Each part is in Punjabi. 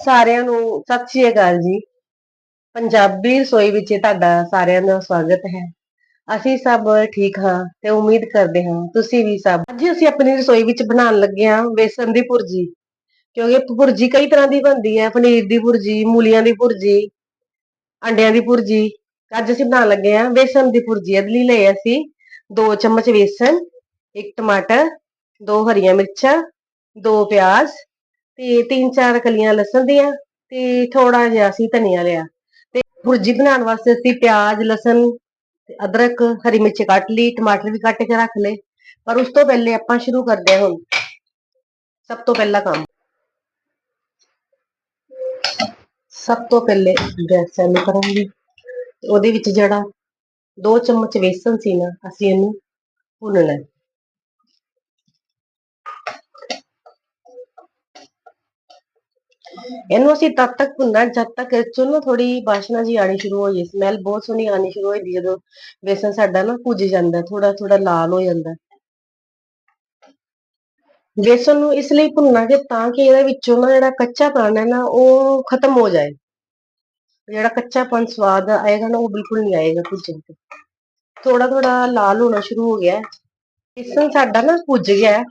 ਸਾਰਿਆਂ ਨੂੰ ਸਤਿ ਸ਼੍ਰੀ ਅਕਾਲ ਜੀ। ਪੰਜਾਬੀ ਰਸੋਈ ਵਿੱਚ ਤੁਹਾਡਾ ਸਾਰਿਆਂ ਦਾ ਸਵਾਗਤ ਹੈ। ਅਸੀਂ ਸਭ ਠੀਕ ਹਾਂ ਤੇ ਉਮੀਦ ਕਰਦੇ ਹਾਂ ਤੁਸੀਂ ਵੀ ਸਭ ਅੱਜ ਅਸੀਂ ਆਪਣੀ ਰਸੋਈ ਵਿੱਚ ਬਣਾਉਣ ਲੱਗੇ ਹਾਂ ਬੇਸਨ ਦੀ ਭੁਰਜੀ। ਕਿਉਂਕਿ ਭੁਰਜੀ ਕਈ ਤਰ੍ਹਾਂ ਦੀ ਬਣਦੀ ਹੈ। ਪਨੀਰ ਦੀ ਭੁਰਜੀ, ਮੂਲੀਆਂ ਦੀ ਭੁਰਜੀ, ਅੰਡਿਆਂ ਦੀ ਭੁਰਜੀ। ਅੱਜ ਅਸੀਂ ਬਣਾਉਣ ਲੱਗੇ ਹਾਂ ਬੇਸਨ ਦੀ ਭੁਰਜੀ। ਇਹਦੇ ਲਈ ਲਏ ਅਸੀਂ 2 ਚਮਚ ਬੇਸਨ, ਇੱਕ ਟਮਾਟਰ, ਦੋ ਹਰੀਆਂ ਮਿਰਚਾਂ, ਦੋ ਪਿਆਜ਼ ਤੇ ਤਿੰਨ ਚਾਰ ਕਲੀਆਂ ਲਸਣ ਦੀਆਂ ਤੇ ਥੋੜਾ ਜਿਹਾ ਅਸੀਂ ਧਨੀਆ ਲਿਆ। ਤੇ ਭੁਰਜੀ ਬਣਾਉਣ ਵਾਸਤੇ ਅਸੀਂ ਪਿਆਜ਼, ਲਸਣ ਤੇ ਅਦਰਕ, ਹਰੀ ਮਿਰਚ ਕੱਟ ਲਈ, ਟਮਾਟਰ ਵੀ ਕੱਟ ਕੇ ਰੱਖ ਲਏ। ਪਰ ਉਸ ਤੋਂ ਪਹਿਲੇ ਆਪਾਂ ਸ਼ੁਰੂ ਕਰਦੇ ਹਾਂ ਹੁਣ। ਸਭ ਤੋਂ ਪਹਿਲਾ ਕੰਮ। ਸਭ ਤੋਂ ਪਹਿਲੇ ਗੈਸ ਚਾਲੂ ਕਰਾਂਗੇ। ਉਹਦੇ ਵਿੱਚ ਜਿਹੜਾ 2 ਚਮਚ ਵੇਸਣ ਸੀ ਨਾ, ਅਸੀਂ ਇਹਨੂੰ ਭੁੰਨਣਾ ਇਹਨੂੰ ਅਸੀਂ ਤਦ ਤੱਕ ਭੁੰਨਣਾ ਜਦ ਤੱਕ ਇਹ ਨਾ ਥੋੜੀ ਬਾਸ਼ਨਾ ਜੀ ਆਣੀ ਸ਼ੁਰੂ ਹੋ ਜਾਏ। ਸਮੈਲ ਬਹੁਤ ਸੋਹਣੀ ਆਣੀ ਸ਼ੁਰੂ ਹੋ ਜਾਂਦੀ ਜਦੋਂ ਬੇਸਨ ਸਾਡਾ ਨਾ ਭੁੱਜ ਜਾਂਦਾ ਥੋੜਾ ਥੋੜਾ ਲਾਲ ਹੋ ਜਾਂਦਾ। ਬੇਸਨ ਨੂੰ ਇਸ ਲਈ ਭੁੰਨਾਂਗੇ ਤਾਂ ਕਿ ਇਹਦੇ ਵਿੱਚੋਂ ਨਾ ਜਿਹੜਾ ਕੱਚਾਪਣ ਹੈ ਨਾ ਉਹ ਖਤਮ ਹੋ ਜਾਏ। ਜਿਹੜਾ ਕੱਚਾਪਨ ਸਵਾਦ ਆਏਗਾ ਨਾ ਉਹ ਬਿਲਕੁਲ ਨਹੀਂ ਆਏਗਾ ਭੁੱਜਣ ਤੇ। ਥੋੜਾ ਥੋੜਾ ਲਾਲ ਹੋਣਾ ਸ਼ੁਰੂ ਹੋ ਗਿਆ। ਬੇਸਨ ਸਾਡਾ ਨਾ ਭੁੱਜ ਗਿਆ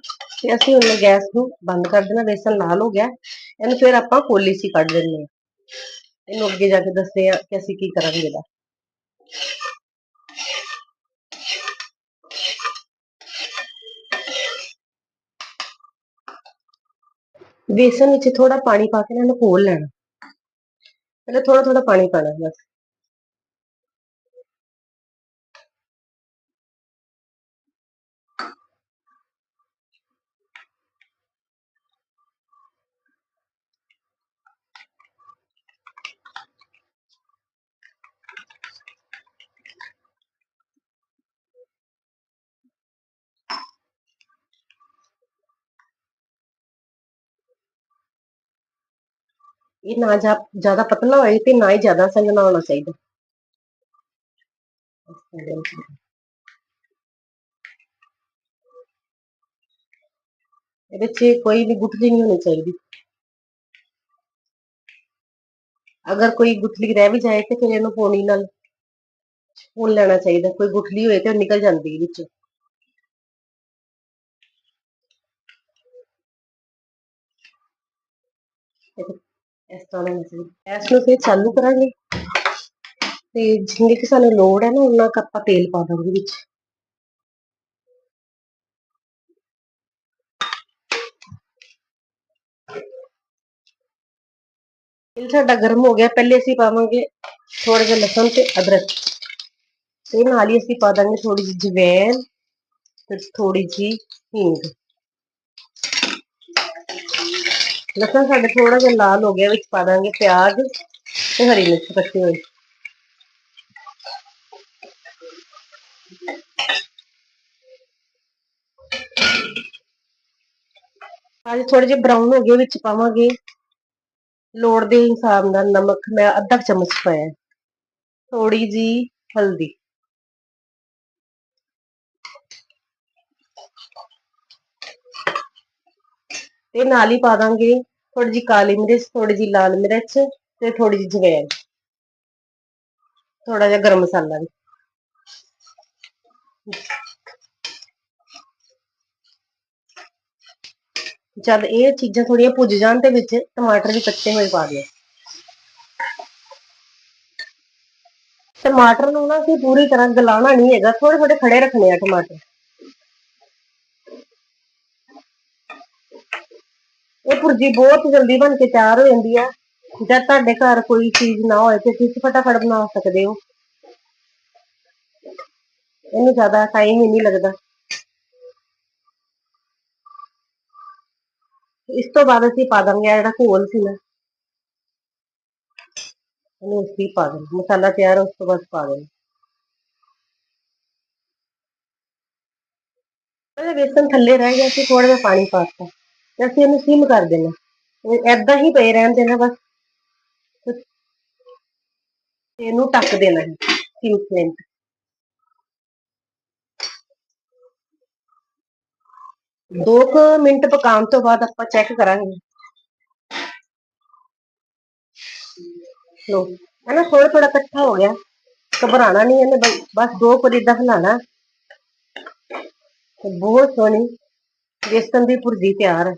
ਤੇ ਅਸੀਂ ਹੁਣ ਗੈਸ ਨੂੰ ਬੰਦ ਕਰ ਦੇਣਾ ਬੇਸਨ ਲਾਲ ਹੋ ਗਿਆ ਇਹਨੂੰ ਫਿਰ ਆਪਾਂ ਕੋਲੀ ਸੀ ਕੱਢ ਦਿੰਨੇ ਆ ਇਹਨੂੰ ਅੱਗੇ ਜਾ ਕੇ ਦੱਸਦੇ ਆ ਕਿ ਅਸੀਂ ਕੀ ਕਰਾਂਗੇ ਦਾ ਬੇਸਨ ਵਿੱਚ ਥੋੜਾ ਪਾਣੀ ਪਾ ਕੇ ਇਹਨੂੰ ਘੋਲ ਲੈਣਾ ਪਹਿਲੇ ਥੋੜਾ ਥੋੜਾ ਪਾਣੀ ਪਾਣਾ ਬਸ ਇਹ ਨਾ ਜ਼ਿਆਦਾ ਪਤਲਾ ਹੋਏ ਤੇ ਨਾ ਹੀ ਜ਼ਿਆਦਾ ਸੰਘਣਾ ਹੋਣਾ ਚਾਹੀਦਾ। ਇਹਦੇ 'ਚ ਕੋਈ ਵੀ ਗੁਠਲੀ ਨਹੀਂ ਹੋਣੀ ਚਾਹੀਦੀ। ਅਗਰ ਕੋਈ ਗੁਠਲੀ ਰਹਿ ਵੀ ਜਾਏ ਤੇ ਫਿਰ ਇਹਨੂੰ ਪੋਣੀ ਨਾਲ ਭੁੰਨ ਲੈਣਾ ਚਾਹੀਦਾ। ਕੋਈ ਗੁਠਲੀ ਹੋਏ ਤੇ ਉਹ ਨਿਕਲ ਜਾਂਦੀ ਵਿੱਚ ਇਸ ਤਰ੍ਹਾਂ ਹੋਣਾ ਚਾਹੀਦਾ ਇਸ ਨੂੰ ਫਿਰ ਚਾਲੂ ਕਰਾਂਗੇ ਤੇ ਜਿੰਨੀ ਕਿ ਸਾਨੂੰ ਲੋੜ ਹੈ ਨਾ ਉਹਨਾਂ ਕ ਆਪਾਂ ਤੇਲ ਪਾ ਦਾਂਗੇ ਵਿੱਚ ਤੇਲ ਸਾਡਾ ਗਰਮ ਹੋ ਗਿਆ ਪਹਿਲੇ ਅਸੀਂ ਪਾਵਾਂਗੇ ਥੋੜਾ ਜਿਹਾ ਲਸਣ ਤੇ ਅਦਰਕ ਤੇ ਨਾਲ ਹੀ ਅਸੀਂ ਪਾ ਦਾਂਗੇ ਥੋੜੀ ਜਿਹੀ ਜਵੈਣ ਤੇ ਥੋੜੀ ਜਿਹੀ ਹਿੰਗ ਲਸਣ ਸਾਡੇ ਥੋੜਾ ਜਿਹਾ ਲਾਲ ਹੋ ਗਿਆ, ਵਿੱਚ ਪਾ ਦਾਂਗੇ ਪਿਆਜ਼ ਤੇ ਹਰੀ ਮਿਰਚ ਕੱਟੀ ਹੋਈ। ਅੱਜ ਥੋੜੇ ਜਿਹਾ ਬਰਾਊਨ ਹੋ ਗਏ ਵਿੱਚ ਪਾਵਾਂਗੇ। ਲੋੜ ਦੇ ਹਿਸਾਬ ਨਾਲ ਨਮਕ, ਮੈਂ ਅੱਧਾ ਚਮਚ ਪਾਇਆ। ਥੋੜੀ ਜੀ ਹਲਦੀ। ਤੇ ਨਾਲ ਹੀ ਪਾ ਦਾਂਗੇ ਥੋੜੀ ਜੀ ਕਾਲੀ ਮਿਰਚ ਥੋੜੀ ਜੀ ਲਾਲ ਮਿਰਚ ਤੇ ਥੋੜੀ ਜੀ ਜਵੈਣ। ਥੋੜਾ ਜਿਹਾ ਗਰਮ ਮਸਾਲਾ ਵੀ। ਜਦ ਇਹ ਚੀਜ਼ਾਂ ਥੋੜੀਆਂ ਭੁੱਜ ਜਾਣ ਤੇ ਵਿੱਚ ਟਮਾਟਰ ਵੀ ਕੱਚੇ ਹੋਏ ਪਾ ਦਿਓ। ਟਮਾਟਰ ਨੂੰ ਨਾ ਅਸੀਂ ਪੂਰੀ ਤਰ੍ਹਾਂ ਗਲਾਣਾ ਨਹੀਂ ਹੈਗਾ ਥੋੜੇ ਥੋੜੇ ਖੜੇ ਰੱਖਣੇ ਆ ਟਮਾਟਰ। ਭੁਰਜੀ ਬਹੁਤ ਜਲਦੀ ਬਣ ਕੇ ਤਿਆਰ ਹੋ ਜਾਂਦੀ ਆ ਜਦ ਤੁਹਾਡੇ ਘਰ ਕੋਈ ਚੀਜ਼ ਨਾ ਹੋਏ ਤੇ ਤੁਸੀਂ ਫਟਾਫਟ ਬਣਾ ਸਕਦੇ ਹੋ ਇਹਨੂੰ ਜ਼ਿਆਦਾ ਟਾਈਮ ਹੀ ਨਹੀਂ ਲੱਗਦਾ ਇਸ ਤੋਂ ਬਾਅਦ ਅਸੀਂ ਪਾ ਦਾਂਗੇ ਜਿਹੜਾ ਘੋਲ ਸੀ ਨਾ ਇਹਨੂੰ ਅਸੀਂ ਪਾ ਦੇਣਾ ਮਸਾਲਾ ਤਿਆਰ ਉਸ ਤੋਂ ਬਾਅਦ ਪਾ ਦੇਣਾ ਇਹਦੇ ਬੇਸਨ ਥੱਲੇ ਰਹਿ ਗਿਆ ਸੀ ਥੋੜਾ ਜਿਹਾ ਪਾਣੀ ਪਾਤਾ ਤੇ ਅਸੀਂ ਇਹਨੂੰ ਸਿਮ ਕਰ ਦੇਣਾ। ਐਦਾਂ ਹੀ ਪਏ ਰਹਿਣ ਦੇਣਾ ਬਸ। ਇਹਨੂੰ ਟੱਕ ਦੇਣਾ ਹੈ 3 ਮਿੰਟ ਦੋ ਕੁ ਮਿੰਟ ਪਕਾਉਣ ਤੋਂ ਬਾਅਦ ਆਪਾਂ ਚੈੱਕ ਕਰਾਂਗੇ। ਲੋ ਹੈ ਥੋੜਾ ਥੋੜਾ ਇਕੱਠਾ ਹੋ ਗਿਆ। ਘਬਰਾਣਾ ਨਹੀਂ ਇਹਨੇ, ਬਸ- ਬਸ ਦੋ ਕੁ ਇਦਾਂ ਹਿਲਾਣਾ ਬਹੁਤ ਸੋਹਣੀ ਬੇਸਨ ਦੀ ਭੁਰਜੀ ਤਿਆਰ ਹੈ।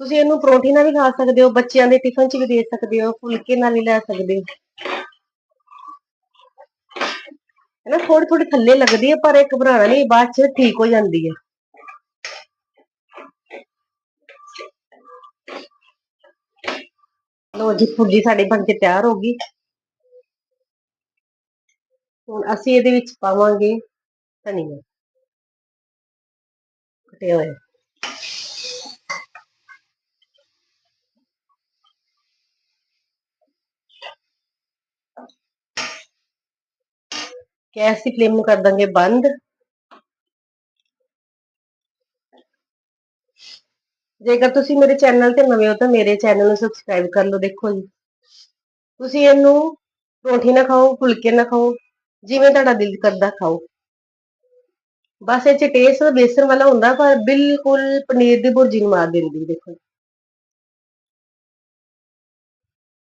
ਤੁਸੀਂ ਇਹਨੂੰ ਪਰੌਂਠੀ ਨਾਲ ਵੀ ਖਾ ਸਕਦੇ ਹੋ, ਬੱਚਿਆਂ ਦੇ ਟਿਫਨ 'ਚ ਵੀ ਦੇ ਸਕਦੇ ਹੋ, ਫੁਲਕੇ ਨਾਲ ਵੀ ਲੈ ਸਕਦੇ ਹੋ। ਹੈ ਨਾ ਥੋੜੀ ਥੋੜੀ ਥੱਲੇ ਲੱਗਦੀ ਹੈ, ਪਰ ਇਹ ਘਬਰਾਣਾ ਨਹੀਂ, ਬਾਅਦ 'ਚ ਠੀਕ ਹੋ ਜਾਂਦੀ ਹੈ। ਲੋ ਜੀ ਭੁਰਜੀ ਸਾਡੀ ਬਣ ਕੇ ਤਿਆਰ ਹੋ ਗਈ। ਹੁਣ ਅਸੀਂ ਇਹਦੇ ਵਿੱਚ ਪਾਵਾਂਗੇ ਧਨੀਆ। ਕਟਿਆ ਹੋਇਆ ਗੈਸ ਦੀ ਫਲੇਮ ਨੂੰ ਕਰ ਦਾਂਗੇ ਬੰਦ ਜੇਕਰ ਤੁਸੀਂ ਮੇਰੇ ਚੈਨਲ ਤੇ ਨਵੇਂ ਹੋ ਤਾਂ ਮੇਰੇ ਚੈਨਲ ਨੂੰ ਸਬਸਕ੍ਰਾਈਬ ਕਰ ਲਓ ਦੇਖੋ ਜੀ ਤੁਸੀਂ ਇਹਨੂੰ ਪਰੌਂਠੀ ਨਾ ਖਾਓ ਫੁਲਕੇ ਨਾ ਖਾਓ ਜਿਵੇਂ ਤੁਹਾਡਾ ਦਿਲ ਕਰਦਾ ਖਾਓ ਬਸ ਇਹ ਚ ਟੇਸਟ ਬੇਸਨ ਵਾਲਾ ਹੁੰਦਾ ਪਰ ਬਿਲਕੁਲ ਪਨੀਰ ਦੀ ਭੁਰਜੀ ਨੂੰ ਮਾਰ ਦਿੰਦੀ ਦੇਖੋ